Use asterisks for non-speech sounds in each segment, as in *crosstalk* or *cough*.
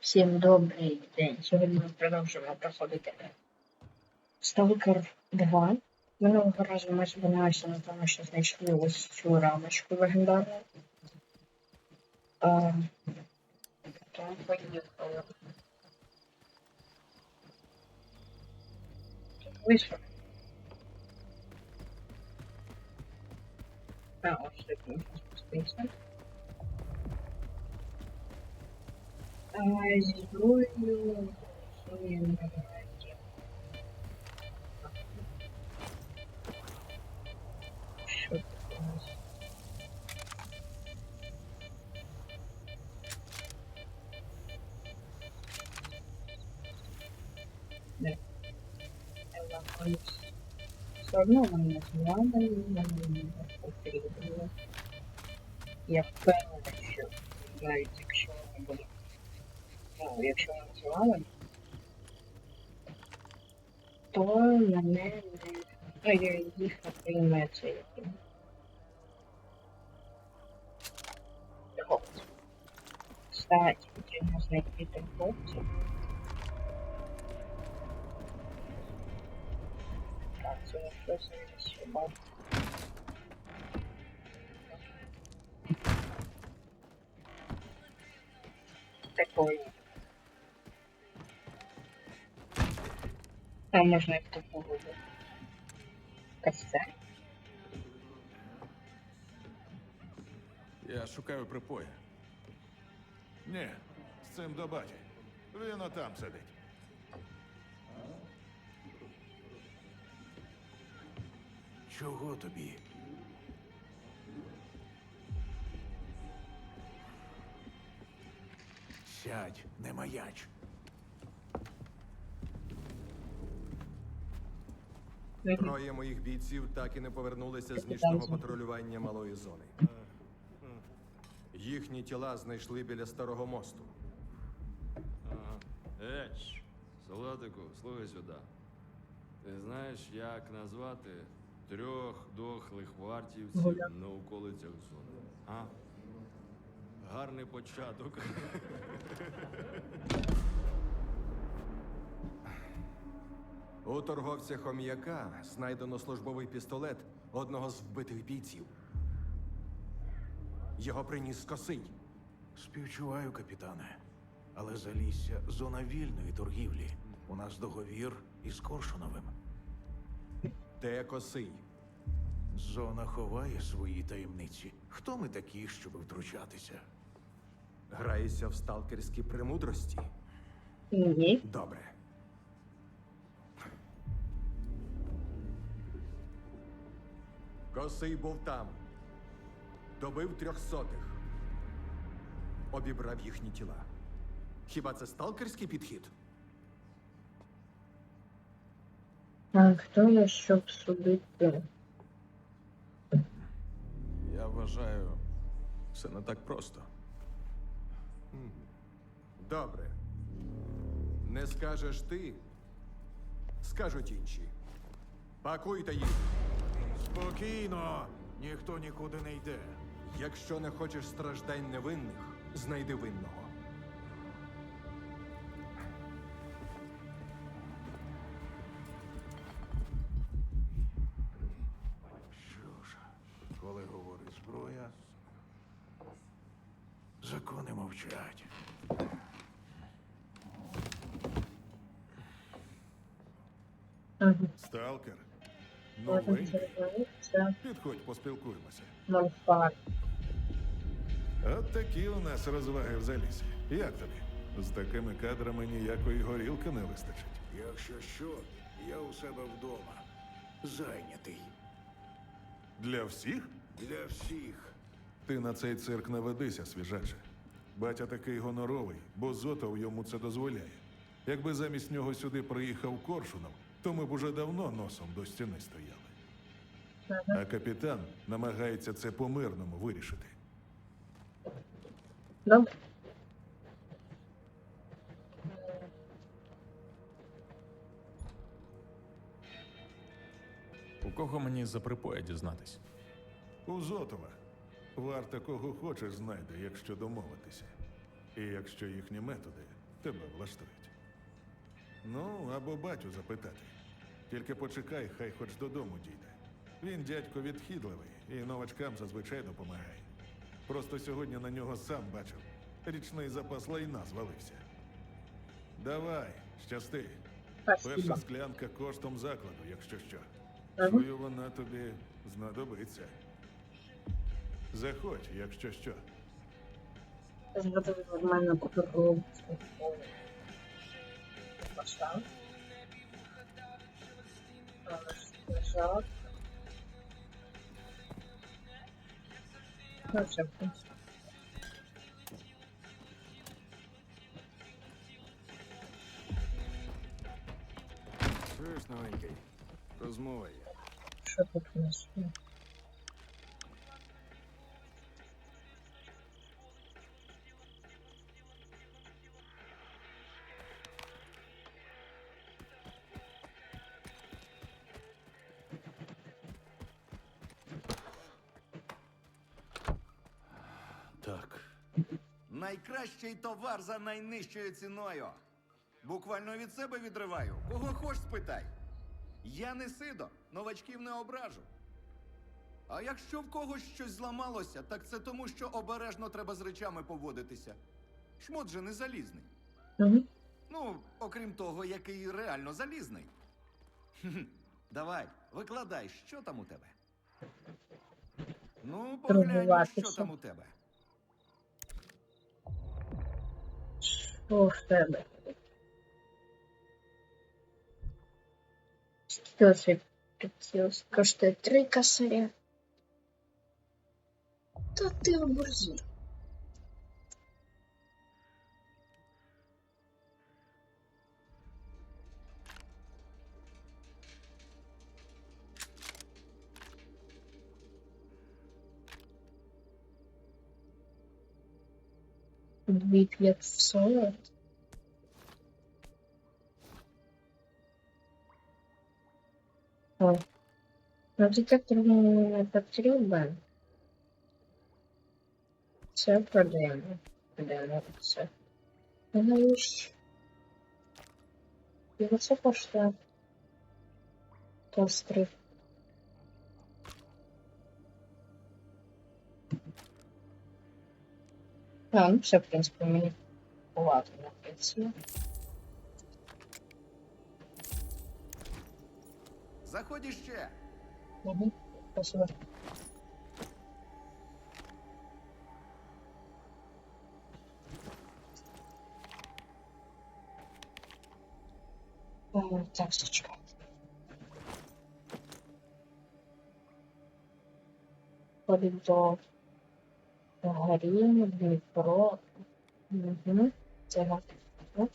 Всім добрий день. Сьогодні ми продовжуємо проходити Stalker 2. Минулого разу ми зупинилися на тому, що знайшли ось цю рамочку легендарну. А, поїхали. Тут вийшло. А, ось тут можна спуститися. Нас? Не. Елемент. Все одно нам не звали, нам не потрібно. Я впевнений, що навіть якщо ми будемо ну, якщо ми називали, то мене не ну, я- їх не прийме це яким. Хлопці. Кстати, потрібно знайти тих хлопців. Так, це не щось не сюди. Прикольно. Там можна їх тут погубити. Костер. Я шукаю припоя. Ні, з цим до баті. Він отам сидить. Чого тобі? Сядь, не маяч. Троє моїх бійців так і не повернулися з нічного патрулювання малої зони. Їхні тіла знайшли біля старого мосту. Еч, солодику, слухай сюди. Ти знаєш, як назвати трьох дохлих вартівців на околицях зони? А? Гарний початок. *laughs* У торговця хом'яка знайдено службовий пістолет одного з вбитих бійців. Його приніс косий. Співчуваю, капітане. Але залісся зона вільної торгівлі. У нас договір із Коршуновим. Де косий? Зона ховає свої таємниці. Хто ми такі, щоб втручатися? Граєшся в сталкерські премудрості? Ні. Добре. Косий був там. Добив трьохсотих. Обібрав їхні тіла. Хіба це сталкерський підхід? А хто я, щоб судити? Я вважаю, все не так просто. Добре. Не скажеш ти, скажуть інші. Пакуйте їх. Спокійно, ніхто нікуди не йде. Якщо не хочеш страждань невинних, знайди винного. Що ж, коли говорить зброя, закони мовчать. Сталкер. Ладно, Новенький. це Підходь, поспілкуємося. Монфар. От такі у нас розваги в залісі. Як тобі? З такими кадрами ніякої горілки не вистачить. Якщо що, я у себе вдома. Зайнятий. Для всіх? Для всіх. Ти на цей цирк не ведися, свіжаче. Батя такий гоноровий, бо Зотов йому це дозволяє. Якби замість нього сюди приїхав Коршунов, то ми б уже давно носом до стіни стояли. А капітан намагається це по-мирному вирішити. Добре. У кого мені за припоя дізнатись? У Зотова. Варта кого хочеш знайде, якщо домовитися. І якщо їхні методи тебе влаштують. Ну, або батю запитати. Тільки почекай, хай хоч додому дійде. Він дядько відхідливий і новачкам зазвичай допомагає. Просто сьогодні на нього сам бачив. Річний запас лайна звалився. Давай, щасти. Перша склянка коштом закладу, якщо що. Чую, вона тобі знадобиться. Заходь, якщо що. Згадую мене купив Пошла. Лежав. Ну, все, в принципі. Чуєш, новенький? Розмова є. Що тут у нас? Найкращий товар за найнижчою ціною. Буквально від себе відриваю. Кого хоч спитай. Я не сидо, новачків не ображу. А якщо в когось щось зламалося, так це тому, що обережно треба з речами поводитися. Шмот же не залізний. Ну, окрім того, який реально залізний. Давай, викладай, що там у тебе. Ну, поглянь, що там у тебе. навколо себе. Скільки приціл коштує три косаря. Та ти оборзів. 2500. О. Но детектор не потрібен. Це проблема. Проблема це. Вона ну, ж... Його це пошла. Пострів. А, ну все, в принципі, мені ладно, на принципі. Заходь іще. Угу. Спасибо. М, Так, зачекай. Ходить до Дніпро. Угу. Це гарно.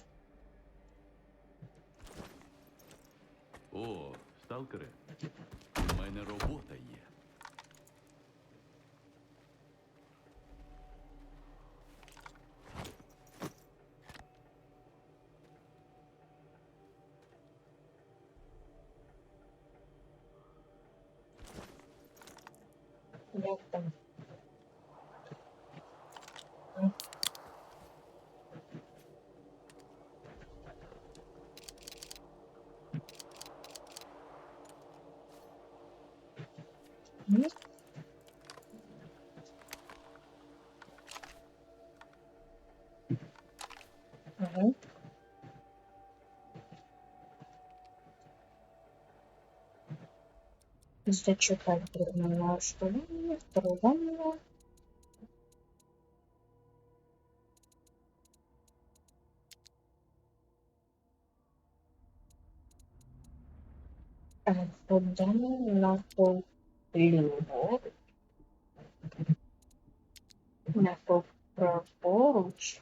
О, сталкери, у мене робота є. Як там? М? Ага. Зачекать трудно, что ли? Трудно. Куди на ліву? На праворуч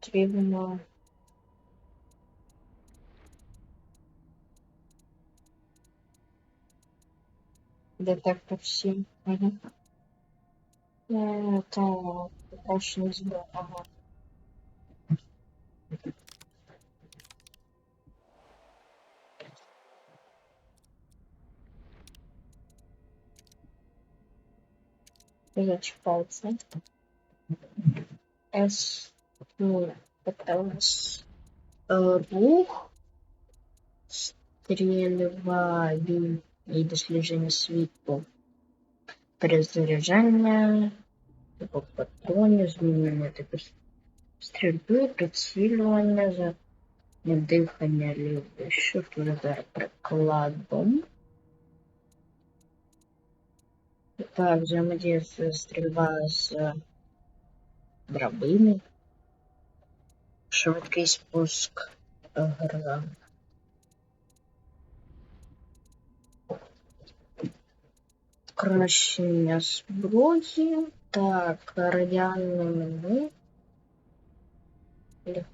потрібно детектор 7. Угу. Е, то точно збив. Ага. Зачекайте. С нуль это у нас э, рух, стрільба і дослідження світу, перезаряджання, типу патронів, змінення типу стрільби, за дихання лівою, що тут зараз прикладом. Так, взаємодія стрільба з драбини. Швидкий спуск гра. Кращення зброї. Так, радіальне меню. Ліф-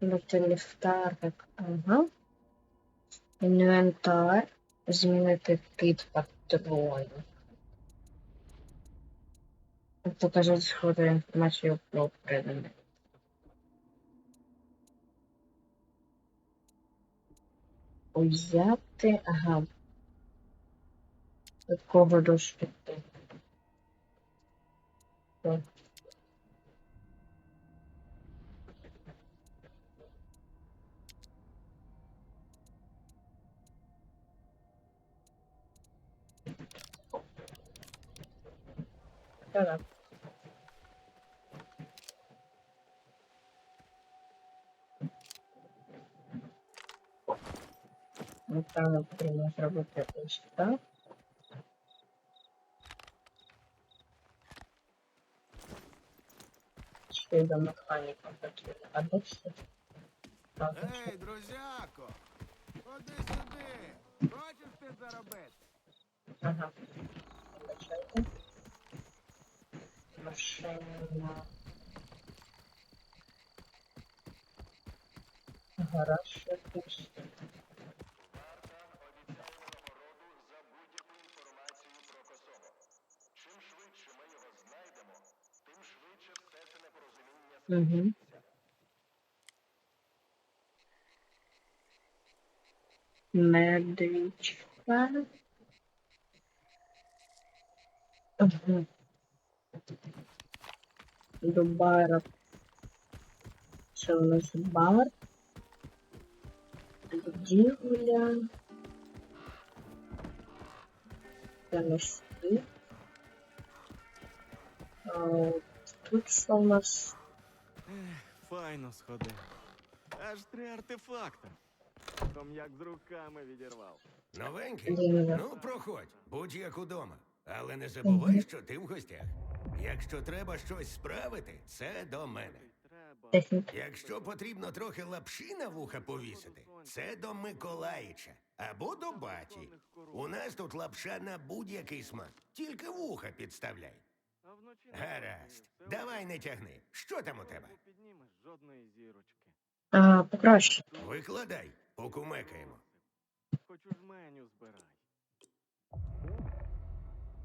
Тобто. Ага. Інвентар. Змінити тип патронів. Показати сходу інформацію про предмет. Взяти, ага. До кого доступу? Так. Так. Напевно, потрібно зробити ось так. Ще й до механіка потрібно. А де все? Ей, друзяко! Ходи сюди! Хочеш ти заробити? ага. Вибачайте. Машина. Гараж якийсь. Угу. Медвічка. Угу. До бара. Це у нас бар. Будівля. Це наш світ. А, Тут що у нас? Файно сходив. Аж три артефакти. Ком'як з руками відірвав. Новенький? Ну, проходь, будь як удома. Але не забувай, що ти в гостях. Якщо треба щось справити, це до мене. Якщо потрібно трохи лапші на вуха повісити, це до Миколаїча або до баті. У нас тут лапша на будь-який смак. Тільки вуха підставляй. Гаразд. Давай не тягни. Що там у тебе? Жодної зірочки. А, покраще. Викладай, покумекаємо. Хочу ж меню збирай.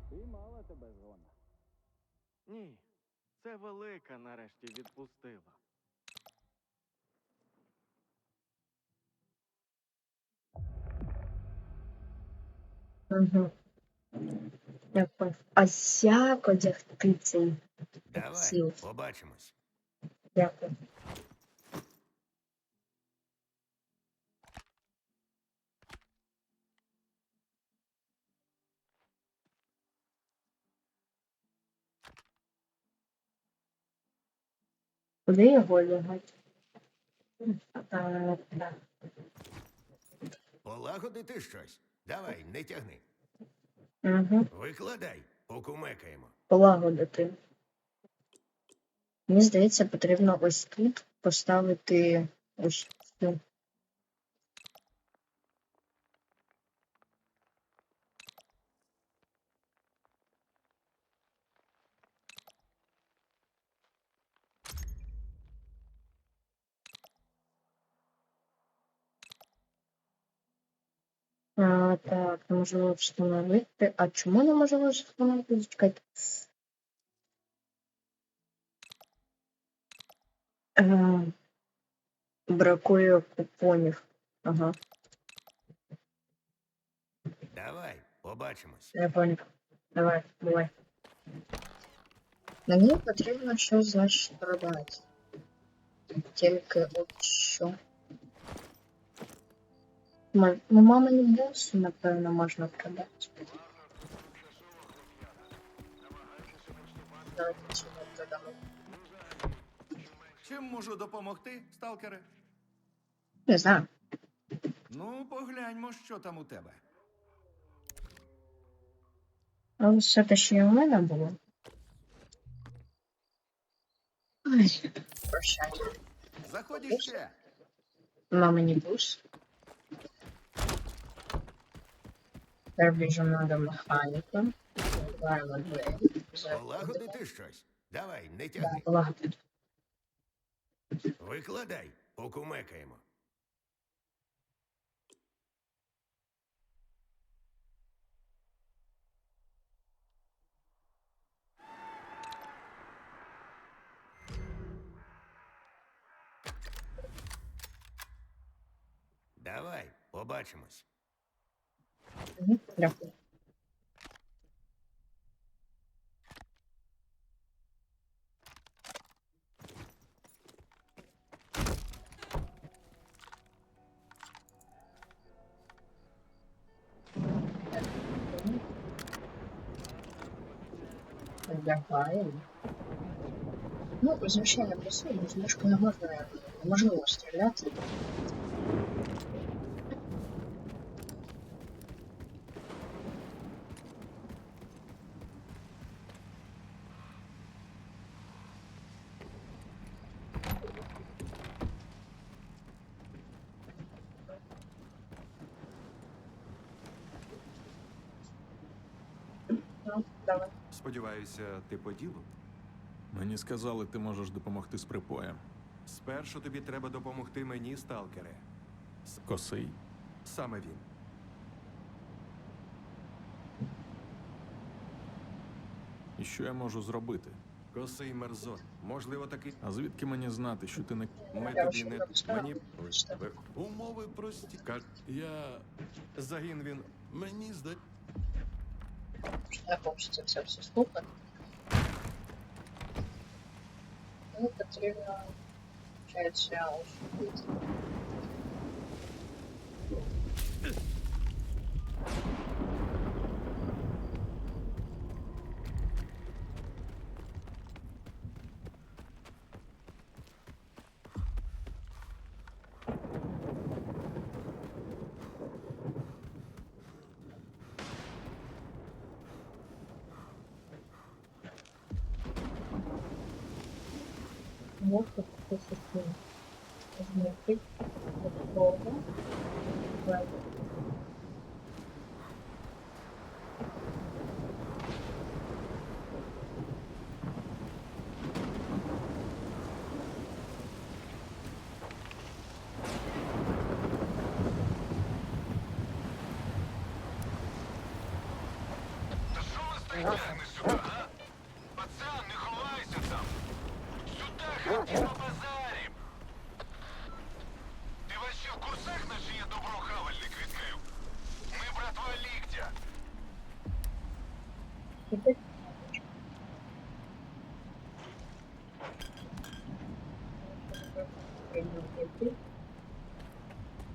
Ти мала тебе зона. Ні, це велика нарешті відпустила. Угу. Я понял. А як одягти цей? Давай, Сіл. побачимось. Дякую. Куди його так. Полагодити щось. Давай, не тягни. Угу. Викладай, покумекаємо. Полагодити. Мені здається, потрібно ось тут поставити ось цю. А, так, неможливо встановити. А чому неможливо встановити? Зачекайте. Е, бракує купонів. Ага, Давай, побачимось. я понял. Давай, давай. Мені потрібно щось, значить, продати. Тільки от що. Ма- Ну, мамині босу, напевно, можна продати. Давайте цього додамо. Чим можу допомогти, сталкере? Не знаю. Ну, погляньмо, що там у тебе. Але все те, що і у мене було. Ай, прощай. Заходь іще. Мамині бус. Тепер біжимо до механіка. Двері. Полагодити щось. Давай, не тягни. полагодити. Викладай, покумекаємо. Давай, побачимось. Дякую. Вдягаємо. Ну, звичайно, присутні, з мушкою можна, можливо стріляти. Ну, давай. Сподіваюся, ти по ділу? Мені сказали, ти можеш допомогти з припоєм. Спершу тобі треба допомогти мені, сталкере. Косий. Саме він. І що я можу зробити? Косий мерзот. Можливо, такий. А звідки мені знати, що ти не Ми Я тобі не. Мені. Умови прості. Ка- Я. Загін він. Мені зда... Я хочеться це все слухати. Ну, потрібно, вчається, ось. Как это система. Знайти такого. Пацан, не ховайся там! Сюда ходи на базарі! Ти вообще в курсах наше є добро хавальник відкрив? Ми братва ліктя. Іди.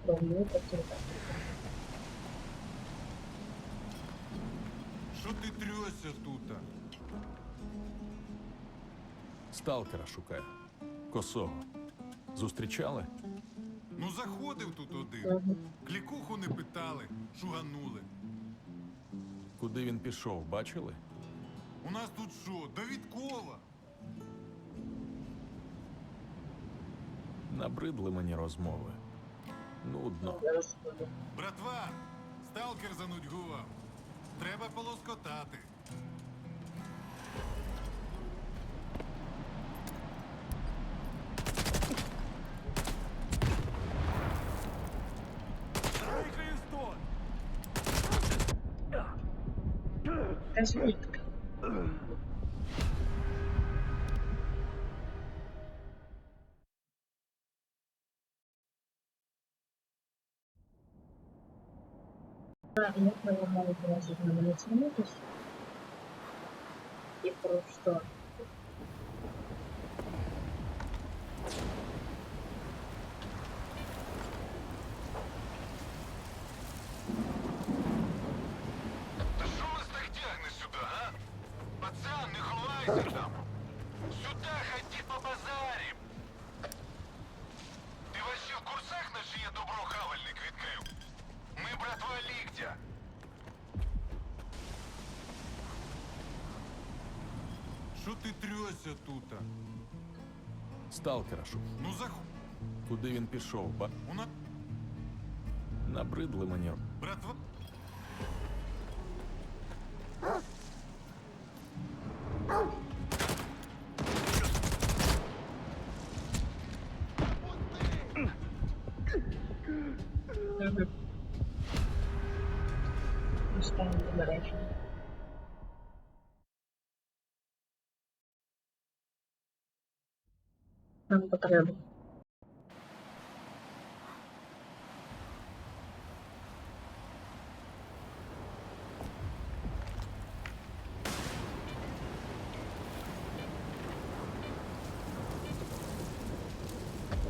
Роблю таке. Що ти трьося тут? Сталкера шукаю. Косого. Зустрічали? Ну заходив тут один. Клікуху не питали, шуганули. Куди він пішов, бачили? У нас тут що, Давідкова? Набридли мені розмови. Нудно. Братва, сталкер занудьгував. Треба полоскотати. Та я А, як на було зігнати и просто Ми братва Ліктя. Що ти трьося тут? Сталкера шукаю. Ну зах... Куди він пішов? Ба... У нас Набридли мені. братва. Нам потреба.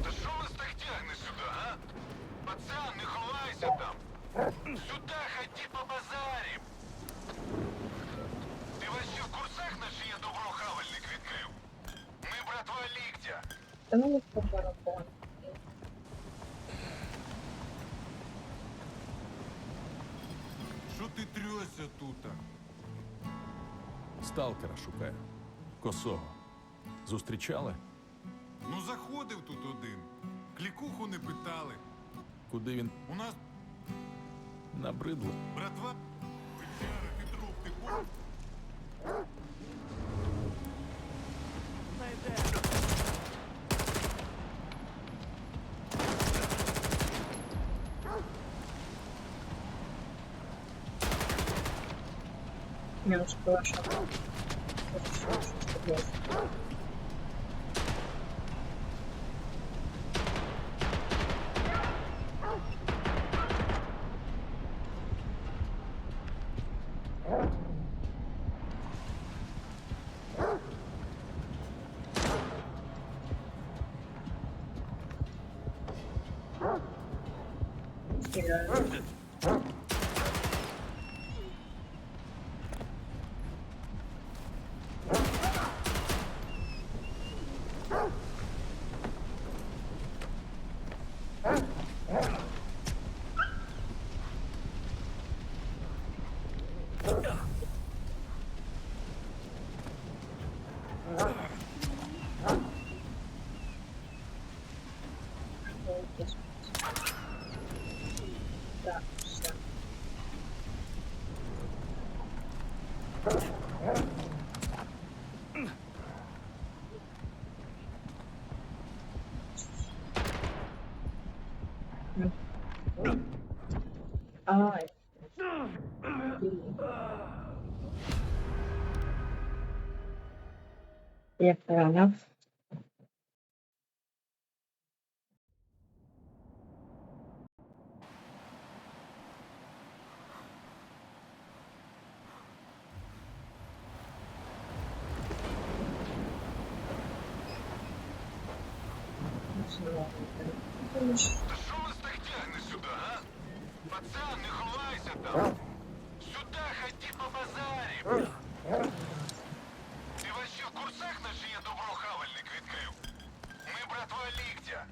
Та що вас так тягне сюди, а? Пацан, не ховайся там. Сюда ходи по базарі. Ти вообще в курсах на чиє добро хавальник відкрив? Ми братва Ліктя. Та мені по барабану. Що ти трьося тут? Сталкера шукаю. Косого. Зустрічали? Ну заходив тут один. Клікуху не питали. Куди він У нас набридло? братва. Печера, ти труп, ти понял? Мінус плаша. Хорошо, що таке. Стріляю. Так, все. Ай. Я понял. Та що вас так тягне сюди, а? Пацан, не ховайся там. Сюда ходи по базарі. Ти вообще в курсах на чиє добро хавальник відкрив? Ми братва Ліктя.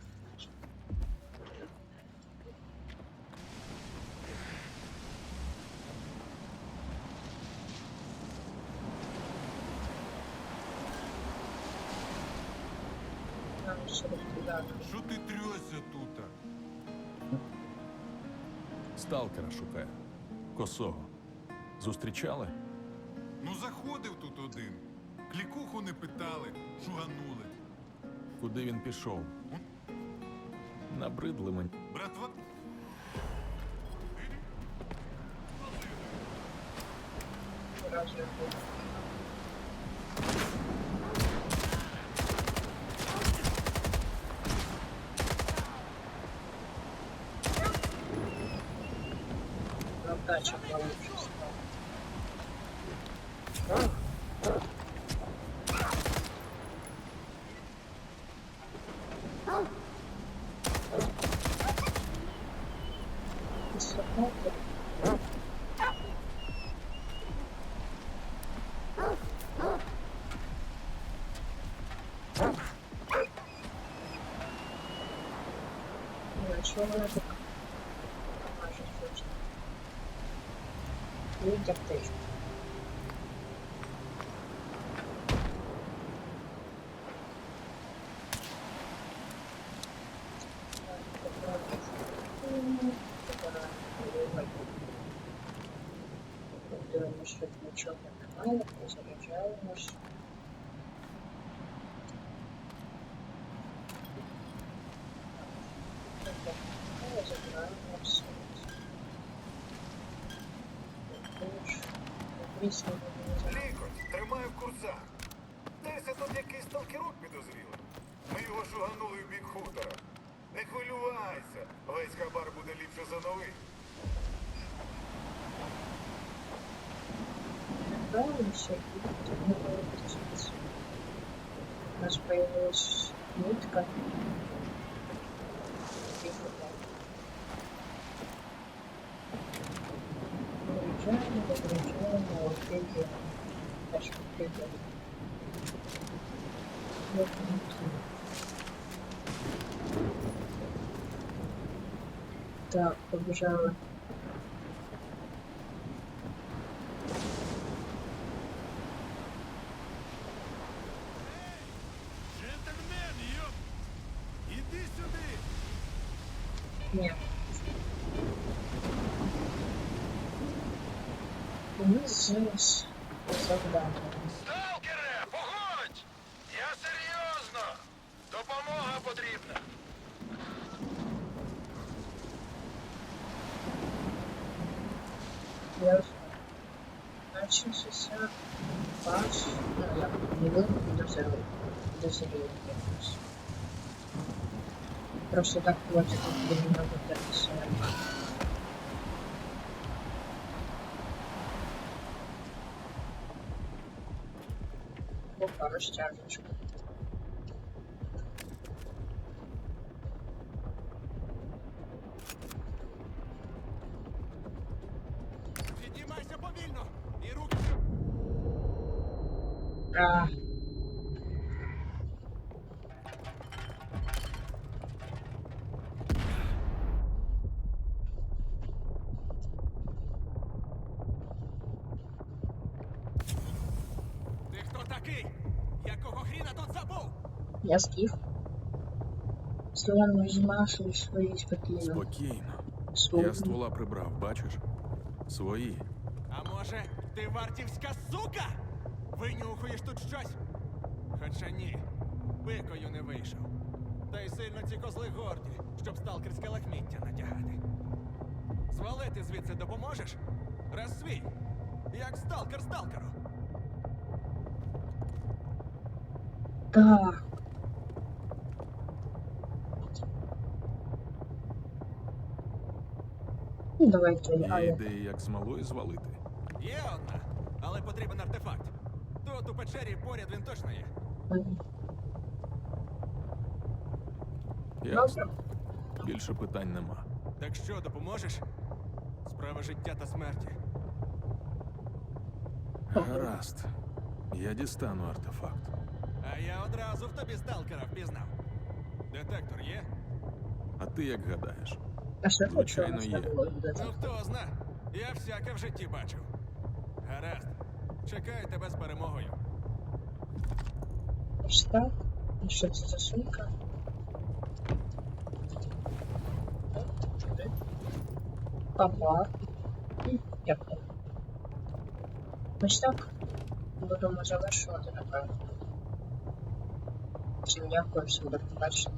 Нам ще розповідати. Що ти трьося тут? Сталкера шукаю. Косого. Зустрічали? Ну заходив тут один. Клікуху не питали, шуганули. Куди він пішов? Набридли мені. Братва. Разі чого вона така? Майже точно. Звісно, Лікоть, тримай в курсах. Десь тут якийсь сталкерок підозрілий. Ми його шуганули в бік хутора. Не хвилювайся, весь хабар буде ліпше за новий. У появилась нитка. Так, побежала. Джентльмен, йоп! Іди сюди! Ваш, ну, як не ви підозрювали. Підозрювали якось. Просто так хватить для мене датися. Опа, розтяжечка. Я скіф. Слон візьмашив свої спокійно. Спокійно. Я ствола прибрав, бачиш? Свої. А може, ти вартівська сука? Винюхуєш тут щось? Хоча ні, пикою не вийшов. Та й сильно ці козли горді, щоб сталкерське лахміття натягати. Звалити звідси допоможеш? Раз свій. Як сталкер сталкеру. Так. Давайте, Є але ідеї, як смолою звалити. Є одна, але потрібен артефакт. Тут у печері поряд він точно є. Ясно. Більше питань нема. Так що, допоможеш? Справа життя та смерті. Гаразд. Я дістану артефакт. А я одразу в тобі сталкера впізнав. Детектор є? А ти як гадаєш? А що Звичайно, є. Ну хто зна, я всяке в житті бачив. Гаразд. Чекаю тебе з перемогою. Так. І що це за сумка? І Дякую. Ось так. Будемо завершувати, напевно. Всім дякую, всім до побачення.